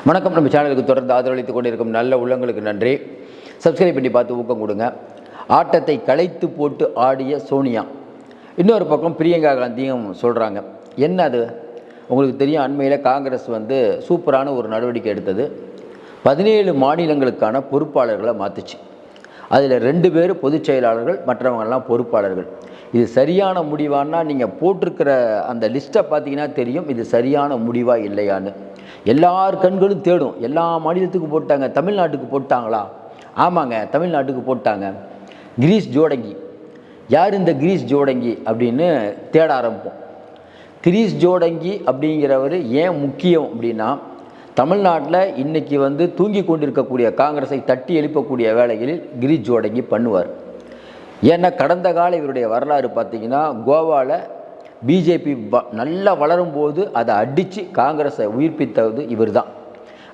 வணக்கம். நம்ம சேனலுக்கு தொடர்ந்து ஆதரவளித்துக் கொண்டிருக்கும் நல்ல உள்ளங்களுக்கு நன்றி. சப்ஸ்கிரைப் பண்ணி பார்த்து ஊக்கம் கொடுங்க. ஆட்டத்தை களைத்து போட்டு ஆடிய சோனியா. இன்னொரு பக்கம் பிரியங்கா காந்தியும் சொல்கிறாங்க என்ன அது? உங்களுக்கு தெரியும் அண்மையில் காங்கிரஸ் வந்து சூப்பரான ஒரு நடவடிக்கை எடுத்தது. பதினேழு மாநிலங்களுக்கான பொறுப்பாளர்களை மாற்றுச்சு அதில் ரெண்டு பேர் பொதுச் செயலாளர்கள் மற்றவங்கெல்லாம் பொறுப்பாளர்கள். இது சரியான முடிவான்னா நீங்கள் போட்டிருக்கிற அந்த லிஸ்ட்டை பார்த்தீங்கன்னா தெரியும் இது சரியான முடிவாக இல்லையான்னு. எல்லார் கண்களும் தேடும். எல்லா மாநிலத்துக்கு போட்டாங்க. தமிழ்நாட்டுக்கு போட்டாங்களா? ஆமாங்க தமிழ்நாட்டுக்கு போட்டாங்க. கிரீஸ் ஜோடங்கி. யார் இந்த கிரீஸ் ஜோடங்கி அப்படின்னு தேட ஆரம்பிப்போம். கிரீஸ் ஜோடங்கி அப்படிங்கிறவர் ஏன் முக்கியம் அப்படின்னா தமிழ்நாட்டில் இன்றைக்கி வந்து தூங்கி கொண்டிருக்கக்கூடிய காங்கிரஸை தட்டி எழுப்பக்கூடிய வேலைகளில் கிரீஸ் ஜோடங்கி பண்ணுவார். ஏன்னா கடந்த கால இவருடைய வரலாறு பார்த்தீங்கன்னா கோவாவில் பிஜேபி நல்லா வளரும் போது அதை அடித்து காங்கிரஸை உயிர்ப்பித்தது இவர் தான்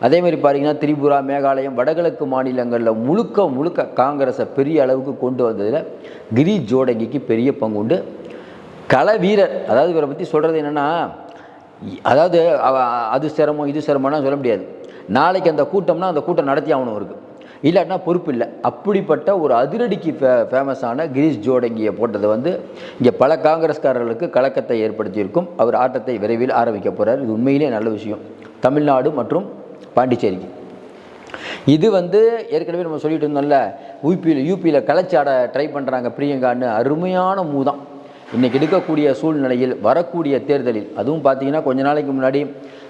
அதேமாதிரி பார்த்தீங்கன்னா திரிபுரா மேகாலயம் வடகிழக்கு மாநிலங்களில் முழுக்க முழுக்க காங்கிரஸை பெரிய அளவுக்கு கொண்டு வந்ததில் கிரி ஜோடங்கிக்கு பெரிய பங்கு உண்டு கள வீரர் அதாவது இவரை பற்றி சொல்கிறது என்னென்னா அதாவது அது சிரமம் இது சிரமம்னா சொல்ல முடியாது. நாளைக்கு அந்த கூட்டம்னா அந்த கூட்டம் நடத்தி ஆகணும் இருக்குது இல்லைன்னா பொறுப்பு இல்லை. அப்படிப்பட்ட ஒரு அதிரடிக்கு ஃபே ஃபேமஸான கிரீஷ் ஜோடங்கியை போட்டது வந்து இங்கே பல காங்கிரஸ்காரர்களுக்கு கலக்கத்தை ஏற்படுத்தியிருக்கும். அவர் ஆட்டத்தை விரைவில் ஆரம்பிக்க போகிறார் இது உண்மையிலே நல்ல விஷயம். தமிழ்நாடு மற்றும் பாண்டிச்சேரிக்கு. இது வந்து ஏற்கனவே நம்ம சொல்லிட்டு இருந்தோம்ல யூபியில் யூபியில் கலைச்சாட ட்ரை பண்ணுறாங்க பிரியங்கான்னு. அருமையான மூதான். இன்றைக்கி எடுக்கக்கூடிய சூழ்நிலையில் வரக்கூடிய தேர்தலில் அதுவும் பார்த்தீங்கன்னா கொஞ்ச நாளைக்கு முன்னாடி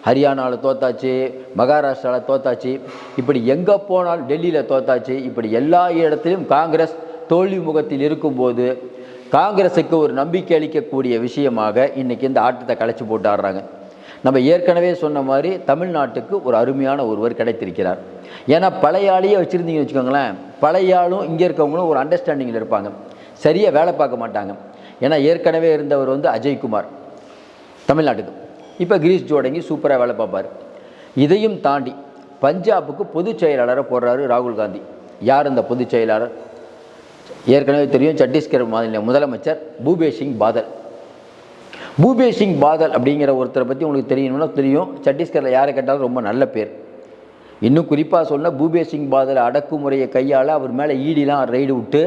ஹரியானாவில் தோத்தாச்சு மகாராஷ்டிராவில் தோத்தாச்சு இப்படி எங்கே போனாலும் டெல்லியில் தோத்தாச்சு இப்படி எல்லா இடத்திலும் காங்கிரஸ் தோல்வி முகத்தில் இருக்கும்போது காங்கிரஸுக்கு ஒரு நம்பிக்கை அளிக்கக்கூடிய விஷயமாக இன்றைக்கி இந்த ஆட்டத்தை கலைச்சி போட்டாடுறாங்க. நம்ம ஏற்கனவே சொன்ன மாதிரி தமிழ்நாட்டுக்கு ஒரு அருமையான ஒருவர் கிடைத்திருக்கிறார். ஏன்னா பழைய ஆளையே வச்சுருந்தீங்கன்னு வச்சுக்கோங்களேன் பழைய ஆளும் இங்கே இருக்கவங்களும் ஒரு அண்டர்ஸ்டாண்டிங்கில் இருப்பாங்க. சரியாக வேலை பார்க்க மாட்டாங்க. ஏன்னா ஏற்கனவே இருந்தவர் வந்து அஜய்குமார் தமிழ்நாட்டுக்கு. இப்போ கிரீஷ் ஜோடங்கி சூப்பராக வேலை பார்ப்பார். இதையும் தாண்டி பஞ்சாபுக்கு பொதுச் செயலாளரை போடுறாரு ராகுல் காந்தி. யார் இந்த பொதுச் செயலாளர்? ஏற்கனவே தெரியும் சத்தீஸ்கர் மாநில முதலமைச்சர் பூபேஷ் சிங் பாதல். பூபேஷ் சிங் பாதல் அப்படிங்கிற ஒருத்தரை பற்றி உங்களுக்கு தெரியணும்னா தெரியும். சத்தீஸ்கரில் யாரை கேட்டாலும் ரொம்ப நல்ல பேர். இன்னும் குறிப்பாக சொன்னால் பூபேஷ் சிங் பாதல் அடக்குமுறையை கையால் அவர் மேலே ஈடிலாம் ரைடு விட்டு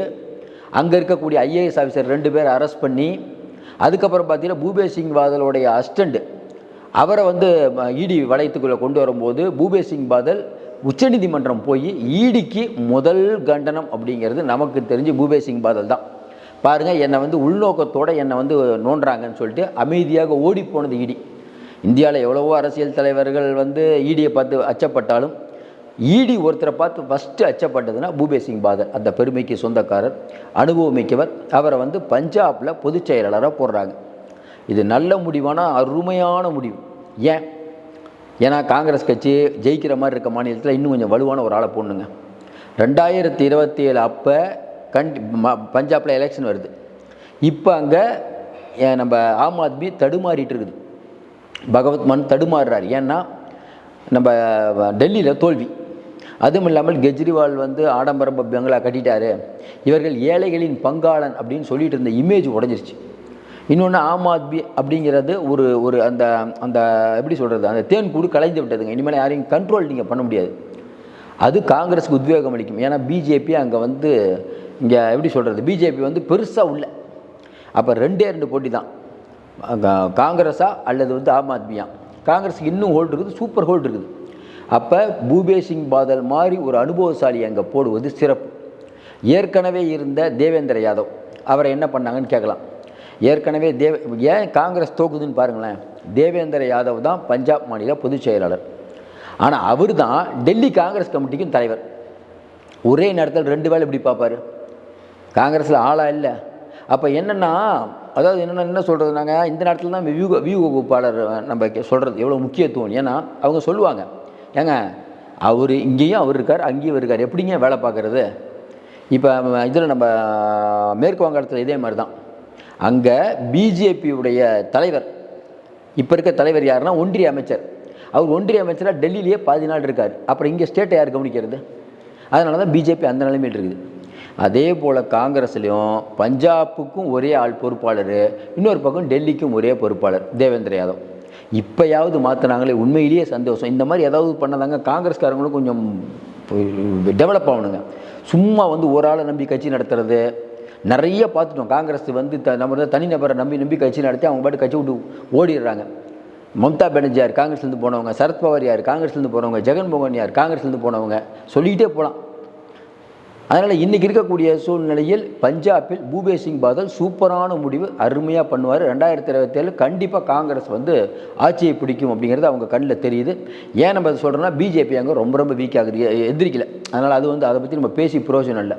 அங்கே இருக்கக்கூடிய ஐஏஎஸ் ஆஃபீஸர் ரெண்டு பேர் அரெஸ்ட் பண்ணி அதுக்கப்புறம் பார்த்தீங்கன்னா பூபேஷ் சிங் பாதலோடைய அஸ்டண்ட் அவரை வந்து இடி வளையத்துக்குள்ளே கொண்டு வரும்போது பூபேஷ் சிங் பாதல் உச்சநீதிமன்றம் போய் ஈடிக்கு முதல் கண்டனம் அப்படிங்கிறது நமக்கு தெரிஞ்சு பூபேஷ் சிங் பாதல் தான். பாருங்கள் என்னை வந்து உள்நோக்கத்தோடு என்னை வந்து நோண்டுறாங்கன்னு சொல்லிட்டு அமைதியாக ஓடி போனது இடி. இந்தியாவில் எவ்வளவோ அரசியல் தலைவர்கள் வந்து ஈடியை பார்த்து அச்சப்பட்டாலும் ஈடி ஒருத்தரை பார்த்து ஃபஸ்ட்டு அச்சப்பட்டதுன்னா பூபேஷ் சிங் பாதல் அந்த பெருமைக்கு சொந்தக்காரர் அனுபவமிக்கவர் அவரை வந்து பஞ்சாபில் பொதுச் செயலாளராக போடுறாங்க. இது நல்ல முடிவான? அருமையான முடிவு. ஏன்? ஏன்னா காங்கிரஸ் கட்சி ஜெயிக்கிற மாதிரி இருக்க மாநிலத்தில் இன்னும் கொஞ்சம் வலுவான ஒரு ஆளை போடணுங்க. ரெண்டாயிரத்தி இருபத்தி ஏழு அப்போ கண்டி பஞ்சாபில் எலெக்ஷன் வருது. இப்போ அங்கே நம்ம ஆம் ஆத்மி தடுமாறிட்டு இருக்குது. பகவத் மன் தடுமாறுறார். ஏன்னா நம்ம டெல்லியில் தோல்வி. அதுவும் இல்லாமல் கெஜ்ரிவால் வந்து ஆடம்பரம் பங்களா கட்டிட்டாரு. இவர்கள் ஏழைகளின் பங்காளன் அப்படின்னு சொல்லிட்டு இருந்த இமேஜ் உடஞ்சிருச்சு. இன்னொன்று ஆம் ஆத்மி அப்படிங்கிறது ஒரு ஒரு அந்த அந்த எப்படி சொல்கிறது அந்த தேன் கூடு கலைந்து விட்டதுங்க. இனிமேல் யாரையும் கண்ட்ரோல் நீங்கள் பண்ண முடியாது. அது காங்கிரஸுக்கு உத்வேகம் அளிக்கும். ஏன்னா பிஜேபி அங்கே வந்து இங்கே எப்படி சொல்கிறது பிஜேபி வந்து பெருசாக உள்ள. அப்போ ரெண்டே ரெண்டு போட்டி தான். காங்கிரஸா அல்லது வந்து ஆம் ஆத்மியா? காங்கிரஸுக்கு இன்னும் ஹோல்டு இருக்குது சூப்பர் ஹோல்டு இருக்குது. அப்போ பூபேஷ் சிங் பாதல் மாதிரி ஒரு அனுபவசாலி அங்கே போடுவது சிறப்பு. ஏற்கனவே இருந்த தேவேந்திர யாதவ் அவரை என்ன பண்ணாங்கன்னு கேட்கலாம். ஏற்கனவே தேவ ஏன் காங்கிரஸ் தோக்குதுன்னு பாருங்களேன். தேவேந்திர யாதவ் தான் பஞ்சாப் மாநில பொதுச் செயலாளர். ஆனால் அவர் தான் டெல்லி காங்கிரஸ் கமிட்டிக்கும் தலைவர். ஒரே நேரத்தில் ரெண்டு வேலை இப்படி பார்ப்பார். காங்கிரஸில் ஆளாக இல்லை. அப்போ என்னென்னா அதாவது என்னென்ன என்ன சொல்கிறது நாங்கள் இந்த நேரத்தில் தான் வியூ வியூ வகுப்பாளர் நம்ம சொல்கிறது எவ்வளோ முக்கியத்துவம். ஏன்னா அவங்க சொல்லுவாங்க ஏங்க அவர் இங்கேயும் அவர் இருக்கார் அங்கேயும் இருக்கார். எப்படிங்க வேலை பார்க்குறது? இப்போ இதில் நம்ம மேற்கு வங்காளத்தில் இதே மாதிரி தான் அங்கே பிஜேபியுடைய தலைவர் இப்போ இருக்க தலைவர் யாருன்னா ஒன்றிய அமைச்சர். அவர் ஒன்றிய அமைச்சராக டெல்லியிலேயே பாதி நாள் இருக்கார். அப்புறம் இங்கே ஸ்டேட்டை யார் கவனிக்கிறது? அதனால தான் பிஜேபி அந்த நிலைமையில் இருக்குது. அதே போல் காங்கிரஸ்லேயும் பஞ்சாபுக்கும் ஒரே ஆள் பொறுப்பாளர் இன்னொரு பக்கம் டெல்லிக்கும் ஒரே பொறுப்பாளர் தேவேந்திர யாதவ். இப்போயாவது மாற்றினாங்களே உண்மையிலேயே சந்தோஷம். இந்த மாதிரி ஏதாவது பண்ணதாங்க காங்கிரஸ்காரங்களும் கொஞ்சம் டெவலப் ஆகணுங்க. சும்மா வந்து ஒரு ஆளை நம்பி கட்சி நடத்துறது நிறைய பார்த்துட்டோம். காங்கிரஸ் வந்து த நம்ம தனிநபரை நம்பி நம்பி கட்சி நடத்தி அவங்க பாட்டு கட்சி விட்டு ஓடிடுறாங்க. மம்தா பானர்ஜி யார்? காங்கிரஸ்லேருந்து போனவங்க. சரத்பவார் யார்? காங்கிரஸ்லேருந்து போனவங்க. ஜெகன்மோகன் யார்? காங்கிரஸ்லேருந்து போனவங்க. சொல்லிக்கிட்டே போகலாம். அதனால் இன்றைக்கி இருக்கக்கூடிய சூழ்நிலையில் பஞ்சாபில் பூபேஷ் சிங் பாதல் சூப்பரான முடிவு அருமையாக பண்ணுவார். ரெண்டாயிரத்தி இருபத்தேழு கண்டிப்பாக காங்கிரஸ் வந்து ஆட்சியை பிடிக்கும் அப்படிங்கிறது அவங்க கண்ணில் தெரியுது. ஏன் நம்ம சொல்கிறோன்னா பிஜேபி அங்கே ரொம்ப ரொம்ப வீக் ஆகுது. எதிரிக்கல. அதனால் அது வந்து அதை பற்றி நம்ம பேசி பிரயோஜனம் இல்லை.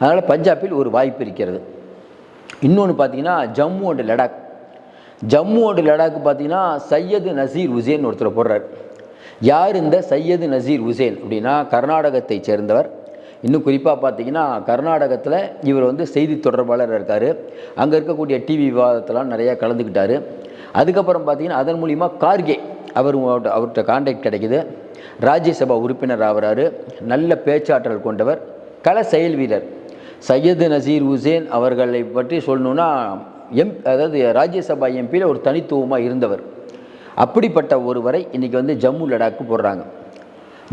அதனால் பஞ்சாபில் ஒரு வாய்ப்பு இருக்கிறது. இன்னொன்று பார்த்தீங்கன்னா ஜம்மு அண்டு லடாக். ஜம்மு அண்டு லடாக் பார்த்தீங்கன்னா சையது நசீர் உசேன் ஒருத்தர் போடுறார். யார் இந்த சையது நசீர் உசேன் அப்படின்னா கர்நாடகத்தை சேர்ந்தவர் இன்னும் குறிப்பாக பார்த்தீங்கன்னா கர்நாடகத்தில் இவர் வந்து செய்தி தொடர்பாளர் இருக்கார். அங்கே இருக்கக்கூடிய டிவி விவாதத்தெல்லாம் நிறையா கலந்துக்கிட்டார். அதுக்கப்புறம் பார்த்தீங்கன்னா அதன் மூலிமா கார்கே அவர் அவர்கிட்ட- அவர்கிட்ட கான்டாக்ட் கிடைக்குது. ராஜ்யசபா உறுப்பினர் ஆகிறாரு நல்ல பேச்சாற்றல் கொண்டவர். கல செயல் வீரர். சையது நசீர் உசேன் அவர்களை பற்றி சொல்லணுன்னா எம் அதாவது ராஜ்யசபா எம்பியில் ஒரு தனித்துவமாக இருந்தவர். அப்படிப்பட்ட ஒருவரை இன்றைக்கி வந்து ஜம்மு லடாக்கு போடுறாங்க.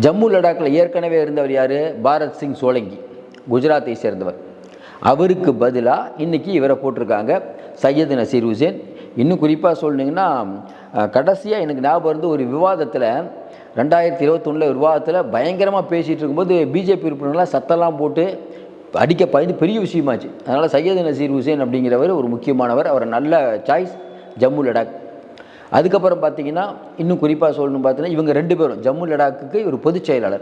ஜம்மு லடாக்கில் ஏற்கனவே இருந்தவர் யார்? பாரத் சிங் சோலங்கி குஜராத்தை சேர்ந்தவர். அவருக்கு பதிலாக இன்றைக்கி இவரை போட்டிருக்காங்க சையது நசீர் ஹுசேன் இன்னும் குறிப்பாக சொல்லணுங்கன்னா கடைசியாக எனக்கு ஞாபகம் இருந்து ஒரு விவாதத்தில் ரெண்டாயிரத்தி இருபத்தொன்னில் விவாதத்தில் பயங்கரமாக பேசிகிட்டு இருக்கும்போது பிஜேபி உறுப்பினர்லாம் சத்தெல்லாம் போட்டு அடிக்க பயந்து பெரிய விஷயமாச்சு. அதனால் சையது நசீர் ஹுசேன் அப்படிங்கிறவர் ஒரு முக்கியமானவர். அவர் நல்ல சாய்ஸ் ஜம்மு லடாக் அதுக்கப்புறம் பார்த்தீங்கன்னா இன்னும் குறிப்பாக சொல்லணும் பார்த்தீங்கன்னா இவங்க ரெண்டு பேரும் ஜம்மு லடாக்குக்கு இவர் பொதுச் செயலாளர்.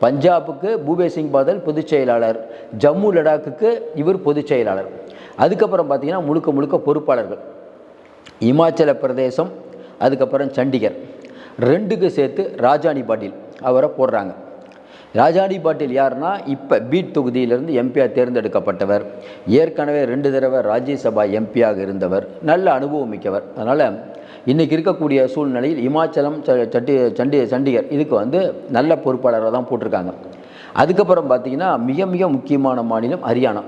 பஞ்சாபுக்கு பூபே சிங் பாதல் பொதுச் செயலாளர். ஜம்மு லடாக்குக்கு இவர் பொதுச் செயலாளர். அதுக்கப்புறம் பார்த்தீங்கன்னா முழுக்க முழுக்க பொறுப்பாளர்கள். இமாச்சல பிரதேசம் அதுக்கப்புறம் சண்டிகர். ரெண்டுக்கு சேர்த்து ராஜாணி பாட்டீல் அவரை போடுறாங்க. ராஜாணி பாட்டில் யாருன்னா இப்போ பீட் தொகுதியிலிருந்து எம்பியாக தேர்ந்தெடுக்கப்பட்டவர். ஏற்கனவே ரெண்டு தடவை ராஜ்யசபா எம்பியாக இருந்தவர். நல்ல அனுபவம் மிக்கவர். அதனால் இன்றைக்கி இருக்கக்கூடிய சூழ்நிலையில் இமாச்சலம் ச- சட்டி சண்டி சண்டிகர் இதுக்கு வந்து நல்ல பொறுப்பாளராக தான் போட்டிருக்காங்க. அதுக்கப்புறம் பார்த்தீங்கன்னா மிக மிக முக்கியமான மாநிலம் ஹரியானா.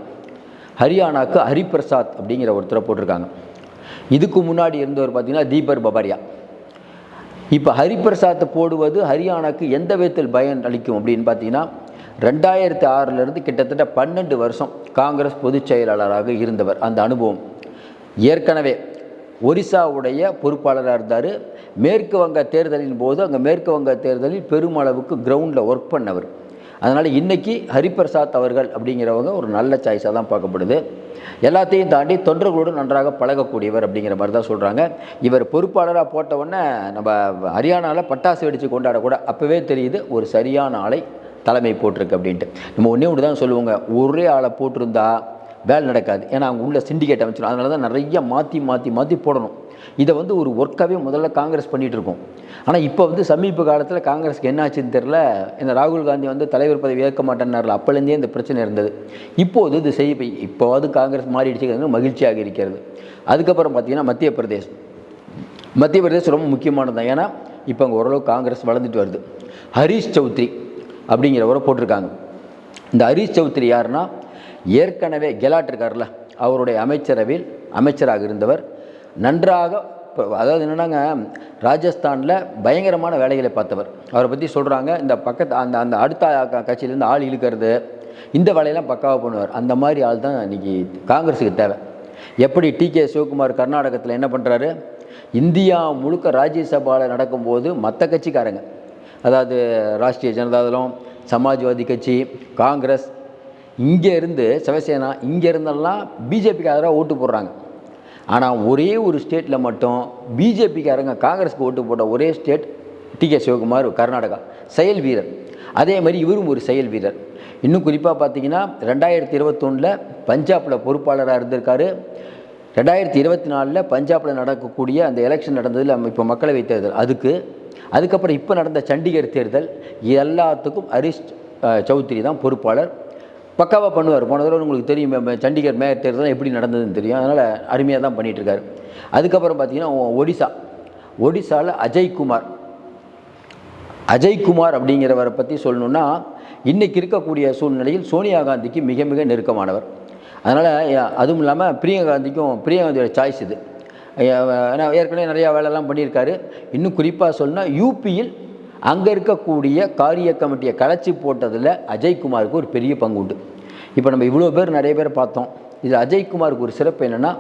ஹரியானாக்கு ஹரிபிரசாத் அப்படிங்கிற ஒருத்தரை போட்டிருக்காங்க. இதுக்கு முன்னாடி இருந்தவர் பார்த்திங்கன்னா தீபர் பபாரியா. இப்போ ஹரிபிரசாத்தை போடுவது ஹரியானாக்கு எந்த விதத்தில் பயன் அளிக்கும் அப்படின்னு பார்த்தீங்கன்னா ரெண்டாயிரத்தி ஆறிலிருந்து கிட்டத்தட்ட பன்னெண்டு வருஷம் காங்கிரஸ் பொதுச் செயலாளராக இருந்தவர். அந்த அனுபவம். ஏற்கனவே ஒரிசாவுடைய பொறுப்பாளராக இருந்தார். மேற்கு வங்க தேர்தலின் போது அங்கே மேற்கு வங்க தேர்தலில் பெருமளவுக்கு கிரவுண்டில் ஒர்க் பண்ணவர். அதனால் இன்றைக்கி ஹரிபிரசாத் அவர்கள் அப்படிங்கிறவங்க ஒரு நல்ல சாய்ஸாக தான் பார்க்கப்படுது. எல்லாத்தையும் தாண்டி தொண்டர்களோடு நன்றாக பழகக்கூடியவர் அப்படிங்கிற மாதிரி தான் சொல்கிறாங்க இவர் பொறுப்பாளராக போட்ட உடனே நம்ம ஹரியானாவில் பட்டாசு வெடித்து கொண்டாடக்கூட அப்போவே தெரியுது ஒரு சரியான ஆளை தலைமை போட்டிருக்கு அப்படின்ட்டு. நம்ம ஒன்றே ஒன்று தான் சொல்லுவோங்க. ஒரே ஆளை போட்டிருந்தா வேலை நடக்காது. ஏன்னா அவங்க உள்ள சிண்டிகேட் அமைச்சிடும் அதனால தான் நிறைய மாற்றி மாற்றி மாற்றி போடணும். இதை வந்து ஒரு ஒர்க்காகவே முதல்ல காங்கிரஸ் பண்ணிகிட்டுருக்கும் ஆனால் இப்போ வந்து சமீப காலத்தில் காங்கிரஸ்க்கு என்ன ஆச்சுன்னு தெரில இந்த ராகுல் காந்தி வந்து தலைவர் பதவி ஏற்க மாட்டேன்னார்ல. அப்போலேருந்தே இந்த பிரச்சனை இருந்தது. இப்போது இது செய்ய இப்போவாது காங்கிரஸ் மாறிடுச்சுங்கிறது மகிழ்ச்சியாக இருக்கிறது. அதுக்கப்புறம் பார்த்தீங்கன்னா மத்திய பிரதேஷ் மத்திய பிரதேஷ் ரொம்ப முக்கியமானது தான். ஏன்னா இப்போ அங்கே ஓரளவு காங்கிரஸ் வளர்ந்துட்டு வருது. ஹரீஷ் சௌத்ரி அப்படிங்கிறவரை போட்டிருக்காங்க. இந்த ஹரீஷ் சௌத்ரி யாருன்னா ஏற்கனவே கெலாட் இருக்கார்ல அவருடைய அமைச்சரவையில் அமைச்சராக இருந்தவர். நன்றாக இப்போ அதாவது என்னென்னாங்க ராஜஸ்தானில் பயங்கரமான வேலைகளை பார்த்தவர். அவரை பற்றி சொல்கிறாங்க இந்த பக்கத்து அந்த அந்த அடுத்த கட்சியிலேருந்து ஆள் இழுக்கிறது இந்த வேலையெல்லாம் பக்காவாக பண்ணுவார். அந்த மாதிரி ஆள் தான் இன்றைக்கி காங்கிரஸுக்கு தேவை. எப்படி டி. கே. சிவகுமார் கர்நாடகத்தில் என்ன பண்ணுறாரு இந்தியா முழுக்க ராஜ்யசபாவில் நடக்கும்போது மற்ற கட்சிக்காரங்க அதாவது ராஷ்ட்ரிய ஜனதாதளம் சமாஜ்வாதி கட்சி காங்கிரஸ் இங்கே இருந்து சிவசேனா இங்கே இருந்தெல்லாம் பிஜேபிக்கு ஆதரவாக ஓட்டு போடுறாங்க. ஆனால் ஒரே ஒரு ஸ்டேட்டில் மட்டும் பிஜேபிக்காரங்க காங்கிரஸ்க்கு ஓட்டு போட்ட ஒரே state D K Sivakumar Karnataka. செயல் வீரர். அதே மாதிரி இவரும் ஒரு செயல் வீரர். இன்னும் குறிப்பாக பார்த்தீங்கன்னா ரெண்டாயிரத்தி இருபத்தொன்னில் பஞ்சாபில் பொறுப்பாளராக இருந்திருக்காரு. ரெண்டாயிரத்தி இருபத்தி நாலில் பஞ்சாபில் நடக்கக்கூடிய அந்த எலெக்ஷன் நடந்ததில் இப்போ மக்களவை தேர்தல். அதுக்கு அதுக்கப்புறம் இப்போ நடந்த சண்டிகர் தேர்தல் எல்லாத்துக்கும் ஹரிஷ் சௌத்ரி தான் பொறுப்பாளர். பக்காவாக பண்ணுவார். போன தடவை உங்களுக்கு தெரியும் சண்டிகர் மேயர் தேர்தல் எப்படி நடந்ததுன்னு தெரியும். அதனால் அருமையாக தான் பண்ணிகிட்ருக்காரு அதுக்கப்புறம் பார்த்தீங்கன்னா ஒடிசா. ஒடிசாவில் அஜய்குமார் அஜய்குமார் அப்படிங்கிறவரை பற்றி சொல்லணுன்னா இன்றைக்கி இருக்கக்கூடிய சூழ்நிலையில் சோனியா காந்திக்கு மிக மிக நெருக்கமானவர். அதனால் அதுவும் இல்லாமல் பிரியங்கா காந்திக்கும் பிரியங்கா காந்தியோட சாய்ஸ் இது. ஏன்னா ஏற்கனவே நிறையா வேலைலாம் பண்ணியிருக்காரு. இன்னும் குறிப்பாக சொன்னால் யூபியில் அங்கே இருக்கக்கூடிய காரிய கமிட்டியை கலைச்சி போட்டதில் அஜய்குமாருக்கு ஒரு பெரிய பங்கு உண்டு. இப்போ நம்ம இவ்வளோ பேர் நிறைய பேர் பார்த்தோம். இதில் அஜய்குமாருக்கு ஒரு சிறப்பு என்னென்னா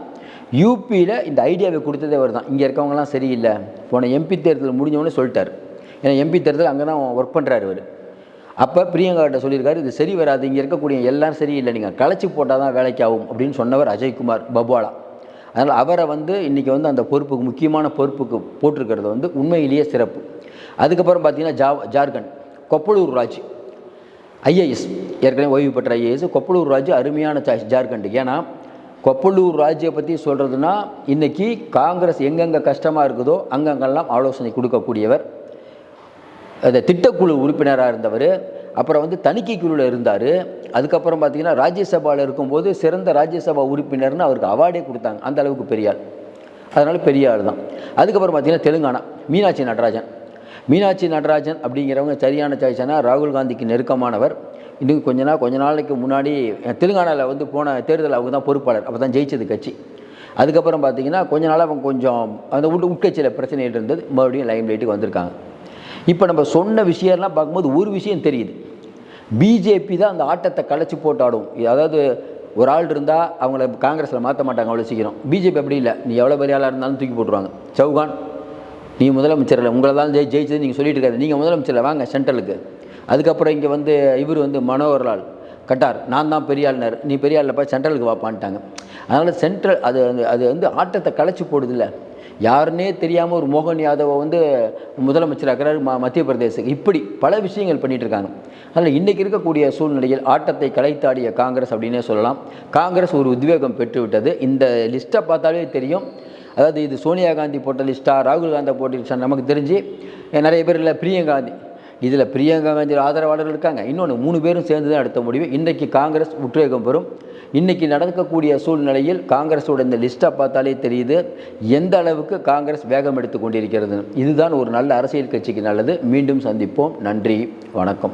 யூபியில் இந்த ஐடியாவை கொடுத்ததே அவர் தான் இங்கே இருக்கவங்கலாம் சரியில்லை. போன எம்பி தேர்தல் முடிஞ்சவொடனே சொல்லிட்டார். ஏன்னா எம்பி தேர்தல் அங்கே தான் ஒர்க் பண்ணுறாரு அவர். அப்போ பிரியங்காட்ட சொல்லியிருக்காரு இது சரி வராது. இங்கே இருக்கக்கூடிய எல்லாம் சரியில்லை. நீங்கள் களைச்சி போட்டால் தான் வேலைக்கு ஆகும். அப்படின்னு சொன்னவர் அஜய்குமார் பப்வாலா. அதனால் அவரை வந்து இன்றைக்கி வந்து அந்த பொறுப்புக்கு முக்கியமான பொறுப்புக்கு போட்டிருக்கிறது வந்து உண்மையிலேயே சிறப்பு. அதுக்கப்புறம் பார்த்திங்கன்னா ஜா ஜார்க்கண்ட் கொப்பளூர் ராஜ் ஐஏஎஸ். ஏற்கனவே ஓய்வு பெற்ற ஐஏஎஸ் கொப்பளூர் ராஜ் அருமையான சாய்ஸ் ஜார்க்கண்டுக்கு. ஏன்னா கொப்பளூர் ராஜ்யை பற்றி சொல்கிறதுனா இன்றைக்கி காங்கிரஸ் எங்கெங்கே கஷ்டமாக இருக்குதோ அங்கங்கெல்லாம் ஆலோசனை கொடுக்கக்கூடியவர். அந்த திட்டக்குழு உறுப்பினராக இருந்தவர் அப்புறம் வந்து தணிக்கை குழுவில் இருந்தார். அதுக்கப்புறம் பார்த்தீங்கன்னா ராஜ்யசபாவில் இருக்கும்போது சிறந்த ராஜ்யசபா உறுப்பினர்னு அவருக்கு அவார்டே கொடுத்தாங்க. அந்த அளவுக்கு பெரிய ஆள். அதனால் பெரிய ஆள் தான். அதுக்கப்புறம் பார்த்தீங்கன்னா தெலுங்கானா மீனாட்சி நடராஜன். மீனாட்சி நடராஜன் அப்படிங்கிறவங்க சரியான சாய்ஸ்னா ராகுல் காந்திக்கு நெருக்கமானவர். இன்னும் கொஞ்ச நாள் கொஞ்ச நாளைக்கு முன்னாடி தெலுங்கானாவில் வந்து போன தேர்தல் அவங்க தான் பொறுப்பாளர். அப்போ தான் ஜெயிச்சது கட்சி. அதுக்கப்புறம் பார்த்தீங்கன்னா கொஞ்ச நாள் அவங்க கொஞ்சம் அந்த உட்டு உட்கட்சியில் பிரச்சனைகள் இருந்தது. மறுபடியும் லைம் லைட்டுக்கு வந்திருக்காங்க. இப்போ நம்ம சொன்ன விஷயம்லாம் பார்க்கும்போது ஒரு விஷயம் தெரியுது. பிஜேபி தான் அந்த ஆட்டத்தை கலைச்சி போட்டாடும். அதாவது ஒரு ஆள் இருந்தால் அவங்கள காங்கிரஸில் மாற்ற மாட்டாங்க அவ்வளோ சீக்கிரம். பிஜேபி அப்படி இல்லை. நீ எவ்வளோ பெரிய ஆளாக இருந்தாலும் தூக்கி போட்டுருவாங்க. சௌகான் நீ முதலமைச்சர் இல்லை உங்களை தான் ஜெய் ஜெயிச்சது நீங்கள் சொல்லிட்டு இருக்காது நீங்கள் முதலமைச்சரில் வாங்க சென்ட்ரலுக்கு. அதுக்கப்புறம் இங்கே வந்து இவர் வந்து மனோகர்லால் கட்டார். நான் தான் பெரிய ஆளுநர் நீ பெரிய ஆளில் போய் சென்ட்ரலுக்கு வாப்பான்ட்டாங்க. அதனால் சென்ட்ரல் அது அது வந்து ஆட்டத்தை கலைச்சி போடுதில்லை. யாருன்னே தெரியாமல் ஒரு மோகன் யாதவை வந்து முதலமைச்சராக்கிறார் ம மத்திய பிரதேசத்துக்கு. இப்படி பல விஷயங்கள் பண்ணிகிட்டு இருக்காங்க அதில் இன்றைக்கி இருக்கக்கூடிய சூழ்நிலையில் ஆட்டத்தை கலைத்தாடிய காங்கிரஸ் அப்படின்னே சொல்லலாம். காங்கிரஸ் ஒரு உத்வேகம் பெற்றுவிட்டது. இந்த லிஸ்ட்டை பார்த்தாலே தெரியும். அதாவது இது சோனியா காந்தி போட்ட லிஸ்ட்டாக ராகுல் காந்தி போட்ட லிஸ்ட்டாக நமக்கு தெரிஞ்சு நிறைய பேர் இல்லை பிரியங்காந்தி இதில் பிரியங்கா காந்தி ஆதரவாளர்கள் இருக்காங்க. இன்னொன்று மூணு பேரும் சேர்ந்து தான் எடுத்த முடிவு. இன்றைக்கி காங்கிரஸ் உத்வேகம் பெறும். இன்றைக்கி நடக்கக்கூடிய சூழ்நிலையில் காங்கிரஸோட இந்த லிஸ்ட்டை பார்த்தாலே தெரியுது எந்த அளவுக்கு காங்கிரஸ் வேகம் எடுத்து கொண்டிருக்கிறது. இதுதான் ஒரு நல்ல அரசியல் கட்சிக்கு நல்லது. மீண்டும் சந்திப்போம். நன்றி வணக்கம்.